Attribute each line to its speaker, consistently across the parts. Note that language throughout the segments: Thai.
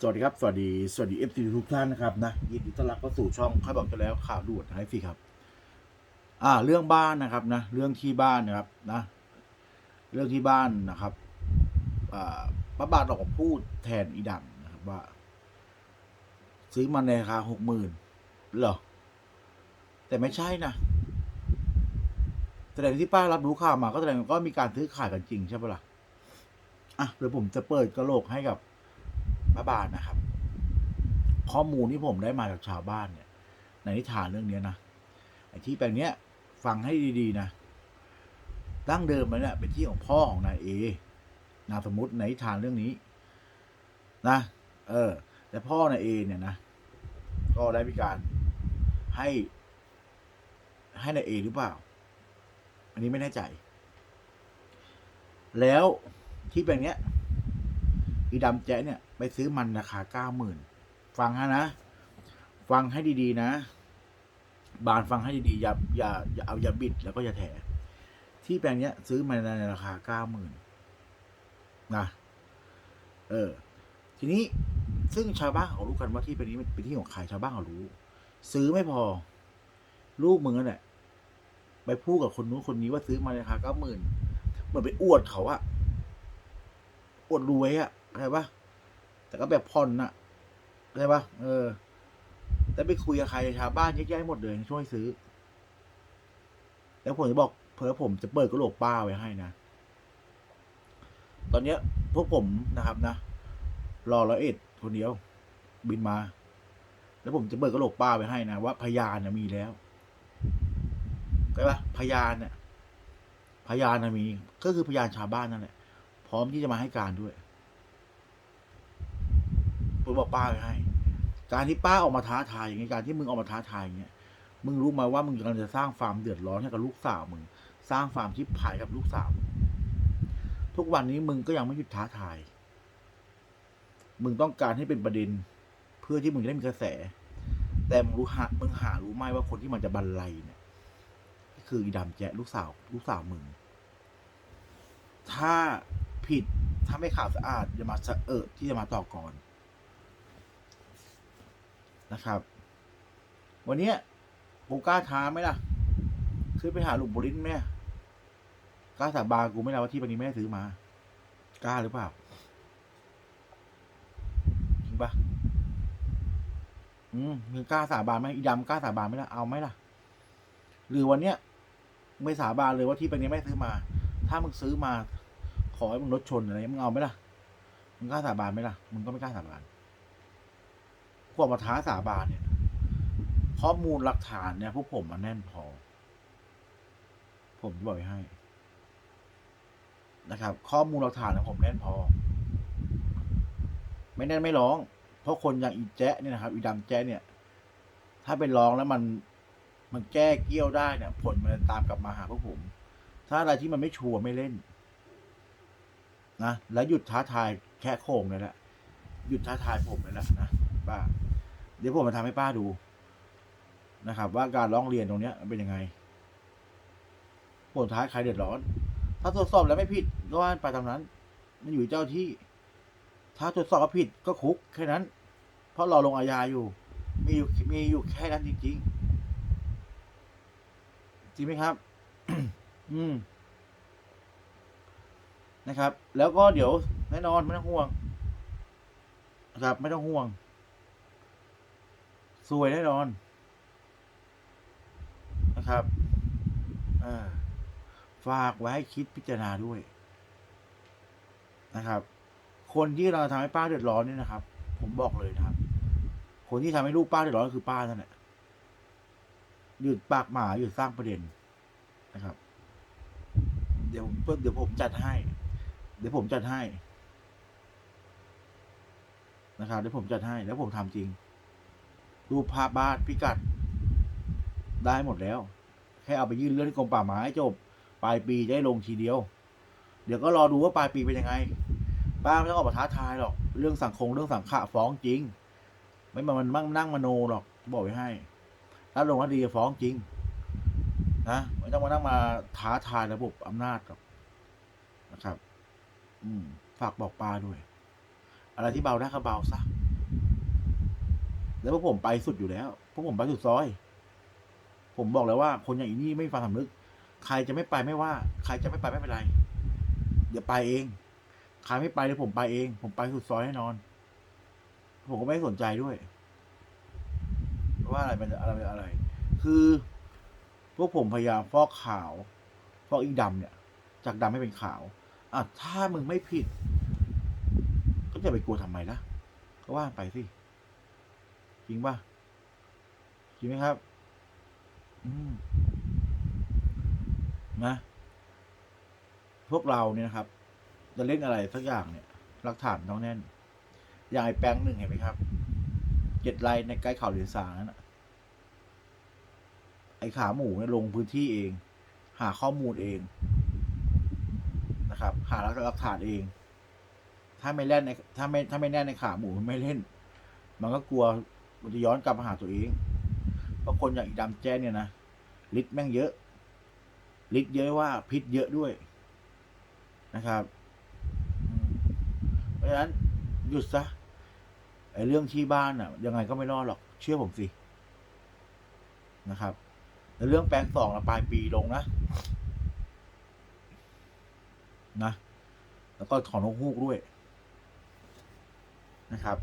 Speaker 1: สวัสดีครับ สวัสดีสวัสดีเอฟซีทุกท่านนะครับนะยินดีต้อนรับเข้าสู่ช่องค่อยบอกจะแล้วข่าวด่วนไฮฟีครับ อ่า เรื่องบ้านนะครับนะเรื่องที่บ้านนะครับนะ เรื่องที่บ้านนะครับอ่าป้าบาทออกมาพูดแทนอีดังนะครับว่า ซื้อมาในราคาหกหมื่นเหรอ แต่ไม่ใช่นะแสดงที่ป้ารับรู้ข่าวมาก็แสดงก็มีการซื้อขายกันจริงใช่ปะล่ะอะเดี๋ยวผมจะเปิดกระโหลกให้กับ ป้าบานนะครับ ข้อมูลที่ผมได้มาจากชาวบ้านเนี่ย ในนิทานเรื่องนี้นะไอ้ที่แปลงเนี้ยฟังให้ดีๆนะดั้งเดิมมันเนี่ยเป็นที่ของพ่อของนายเอนามสมมติในนิทานเรื่องนี้ นะเออ แต่พ่อนายเอเนี่ยนะก็ได้มีการให้ ให้นายเอหรือเปล่า อันนี้ไม่แน่ใจ แล้วที่แปลงเนี้ยอีดำแจ๊เนี่ย ไปซื้อมันราคาเก้าหมื่นฟังฮะนะ ฟังให้ดีๆนะ บานฟังให้ดีๆอย่าอย่าอย่าเอาอย่าบิดแล้วก็อย่าแถที่แปลงเนี้ย ซื้อมาในราคาเก้าหมื่นนะเออ ทีนี้ซึ่งชาวบ้านเขารู้กันว่าที่เป็นนี้เป็นที่ของใครชาวบ้านเขารู้ ซื้อไม่พอ ลูกมึงนั่นแหละไปพูดกับคนนู้นคนนี้ว่าซื้อมาในราคาเก้าหมื่นเหมือนไปอวดเขาอะอวดรวยอะเข้าใจปะ แต่ก็แบบผ่อนอะเข้าใจปะเออแล้ไปคุยกับใครชาวบ้านเยอะแยะหมดเลยช่วยซื้อ แล้วผมจะบอกเผื่อผมจะเปิดกระโหลกป้าไว้ให้นะตอนเนี้ย พวกผมนะครับนะรอร้อยเอ็ดคนเดียว บินมา แล้วผมจะเปิดกระโหลกป้าไว้ให้นะว่าพยานนะมีแล้วเข้าใจปะพยานเนี่ยพยานนะมี ก็คือพยานชาวบ้านนั่นแหละพร้อมที่จะมาให้การด้วย ผมบอกป้าไว้ให้ การที่ป้าออกมาท้าทายอย่างเงี้การที่มึงออกมาท้าทายอย่างเงี้ย มึงรู้ไหมว่ามึงกำลังจะสร้างฟาร์มเดือดร้อนให้กับลูกสาวมึง สร้างฟาร์มชิบหายกับลูกสาว ทุกวันนี้มึงก็ยังไม่หยุดท้าทาย มึงต้องการให้เป็นประเด็น เพื่อที่มึงจะได้มีกระแส แต่มึงรู้หามึงหารู้ไหมว่าคนที่มันจะบรรลัยเนี่ยคืออีดำแจ๊ลูกสาว ลูกสาวมึง ถ้าผิดถ้าไม่ข่าวสะอาดอย่ามาสะเอิดที่จะมาต่อก่อน นะครับ วันนี้กูกล้าท้าไหมล่ะขึ้นไปหาหลุมบุรินทไหมกล้าสาบานกูไม่ได้ว่าที่ปันนี้ไม่ซื้อมา กล้าหรือเปล่าจริงปะอืมมึงกล้าสาบานไหมอีดำกล้าสาบานไหมล่ะเอาไหมล่ะ หรือวันเนี้ยไม่สาบานเลยว่าที่ปันนี้ไม่ซื้อมา ถ้ามึงซื้อมา ขอให้มึงรถชนอะไรมึงเอาไหมล่ะมึงกล้าสาบานไหมล่ะ มึงก็ไม่กล้าสาบาน พวกมาท้าสาบานเนี่ย ข้อมูลหลักฐานเนี่ยพวกผมมันแน่นพอ ผมจะบอกให้ นะครับ ข้อมูลหลักฐานของผมแน่นพอ ไม่แน่นไม่ร้อง เพราะคนอย่างอีแจ๊เนี่ยนะครับ อีดำแจ๊เนี่ย ถ้าเป็นร้องแล้วมันมันแก้เกี้ยวได้เนี่ย ผลมันตามกลับมาหาพวกผม ถ้าอะไรที่มันไม่ชัวร์ไม่เล่นนะแล้วหยุดท้าทายแค่โค้งเลยแหละหยุดท้าทายผมเลยแหละนะป้า เดี๋ยวผมมาทำให้ป้าดูนะครับ ว่าการร้องเรียนตรงเนี้ยมันเป็นยังไงผลท้ายใครเดือดร้อน ถ้าตรวจสอบแล้วไม่ผิดก็ว่าไปตามนั้น มันอยู่เจ้าที่ ถ้าตรวจสอบว่าผิดก็คุกแค่นั้น เพราะรอลงอาญาอยู่ มีอยู่มีอยู่แค่นั้นจริง ๆ จริงไหมครับ อืมนะครับ แล้วก็เดี๋ยวแน่นอนไม่ต้องห่วงนะครับ ไม่ต้องห่วง สวยแน่นอน นะครับฝากไว้ให้คิดพิจารณาด้วยนะครับ คนที่เราทำให้ป้าเดือดร้อนเนี่ยนะครับ ผมบอกเลยนะครับ คนที่ทำให้ลูกป้าเดือดร้อนก็คือป้านั่นแหละหยุดปากหมาหยุดสร้างประเด็นนะครับ เดี๋ยวผมเดี๋ยวผมจัดให้ เดี๋ยวผมจัดให้นะครับเดี๋ยวผมจัดให้แล้วผมทำจริง รูปภาพบ้านพิกัด ได้หมดแล้ว แค่เอาไปยื่นเรื่องที่กรมป่าไม้จบ ปลายปีได้ลงทีเดียว เดี๋ยวก็รอดูว่าปลายปีเป็นยังไง ป้าไม่ต้องออกมาท้าทายหรอก เรื่องสังคมเรื่องสังขะฟ้องจริง ไม่มามันมั่งนั่งมโนหรอกบอกไว้ให้ถ้าลงคดีจะฟ้องจริงนะไม่ต้องมานั่งมาท้าทายระบบอำนาจหรอกนะครับ อืมฝากบอกป้าด้วย อะไรที่เบาได้ก็เบาซะ แล้วพวกผมไปสุดอยู่แล้วพวกผมไปสุดซอย ผมบอกแล้วว่า คนอย่างอีนี่ไม่มีความสำนึก ใครจะไม่ไปไม่ว่า ใครจะไม่ไปไม่เป็นไร เดี๋ยวไปเอง ใครไม่ไปเดี๋ยวผมไปเอง ผมไปสุดซอยแน่นอน ผมก็ไม่สนใจด้วย ว่าอะไรเป็นอะไรเป็นอะไร คือพวกผมพยายามฟอกขาว ฟอกอีกดำเนี่ย จากดำให้เป็นขาวอะถ้ามึงไม่ผิด ก็จะไปกลัวทำไมล่ะ ก็ว่าไปสิ จริงป่ะ จริงไหมครับ อืมนะ พวกเราเนี่ยนะครับ จะเล่นอะไรสักอย่างเนี่ยหลักฐานต้องแน่น อย่างไอ้แปลงหนึ่งเห็นไหมครับ เจ็ดไร่ในใกล้เขาเหรียญสางนั่นนะไอ้ขาหมูเนี่ยลงพื้นที่เอง หาข้อมูลเองนะครับ หาหลักฐานเอง ถ้าไม่เล่นในถ้าไม่ถ้าไม่แน่นในขาหมูมันไม่เล่น มันก็กลัว มันจะย้อนกลับมาหาตัวเอง เพราะคนอย่างอีดำแจ้เนี่ยนะฤทธิ์แม่งเยอะฤทธิ์เยอะว่าพิษเยอะด้วยนะครับ เพราะฉะนั้นหยุดซะไอ้เรื่องที่บ้านอะ ยังไงก็ไม่รอดหรอก เชื่อผมสินะครับแล้วเรื่องแปลงสองอะปลายปีลงนะนะ แล้วก็ของนกฮูกด้วยนะครับ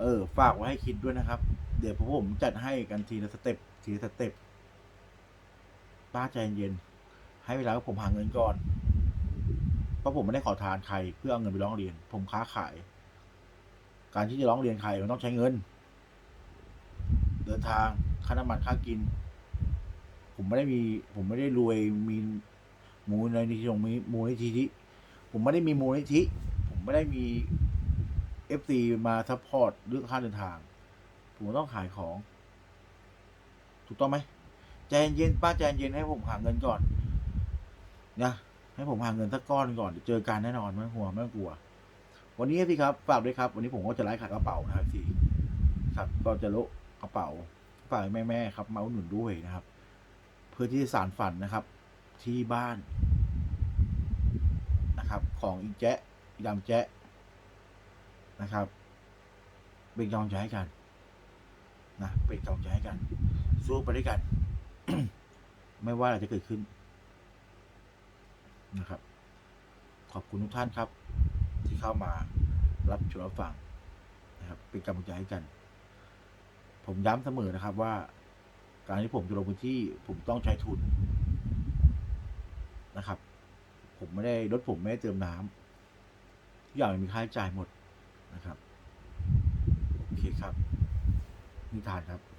Speaker 1: เออ ฝากไว้ให้คิดด้วยนะครับ เดี๋ยวผมจัดให้กันทีละสเต็ปทีละสเต็ปป้าใจเย็น ให้เวลาผมหาเงินก่อน เพราะผมไม่ได้ขอทานใครเพื่อเอาเงินไปร้องเรียน ผมค้าขาย การที่จะร้องเรียนใครมันต้องใช้เงิน เดินทางค่าน้ำมันค่ากิน ผมไม่ได้มี ผมไม่ได้รวยมีมูลนิธิของมีมูลนิธิผมไม่ได้มีมูลนิธิผมไม่ได้มี เอฟซีมาซัพพอร์ตเรื่องค่าเดินทาง ผมต้องขายของ ถูกต้องไหมใจเย็นป้าใจเย็นให้ผมหาเงินก่อนนะให้ผมหาเงินสักก้อนก่อนเดี๋ยวเจอกันแน่นอนไม่ห่วงไม่กลัว วันนี้สิครับฝากด้วยครับ วันนี้ผมก็จะไลฟ์ขายกระเป๋านะครับสิครับก็จะโละกระเป๋าฝากแม่ๆครับมาอุดหนุนด้วยนะครับ เพื่อที่จะสารฝันนะครับ ที่บ้านนะครับ ของอีแจ๊ะอีดำแจ๊ นะครับเป็นกำลังใจให้กันนะเป็นกำลังใจให้กัน สู้ไปด้วยกัน ไม่ว่าอะไรจะเกิดขึ้นนะครับ ขอบคุณทุกท่านครับ ที่เข้ามารับชมรับฟังนะครับ เป็นกำลังใจให้กัน ผมย้ำเสมอนะครับว่า การที่ผมจะลงพื้นที่ผมต้องใช้ทุนนะครับ ผมไม่ได้รถผมไม่ได้เติมน้ำทุกอย่างมีค่าใช้จ่ายหมด นะครับ โอเคครับนิทานครับ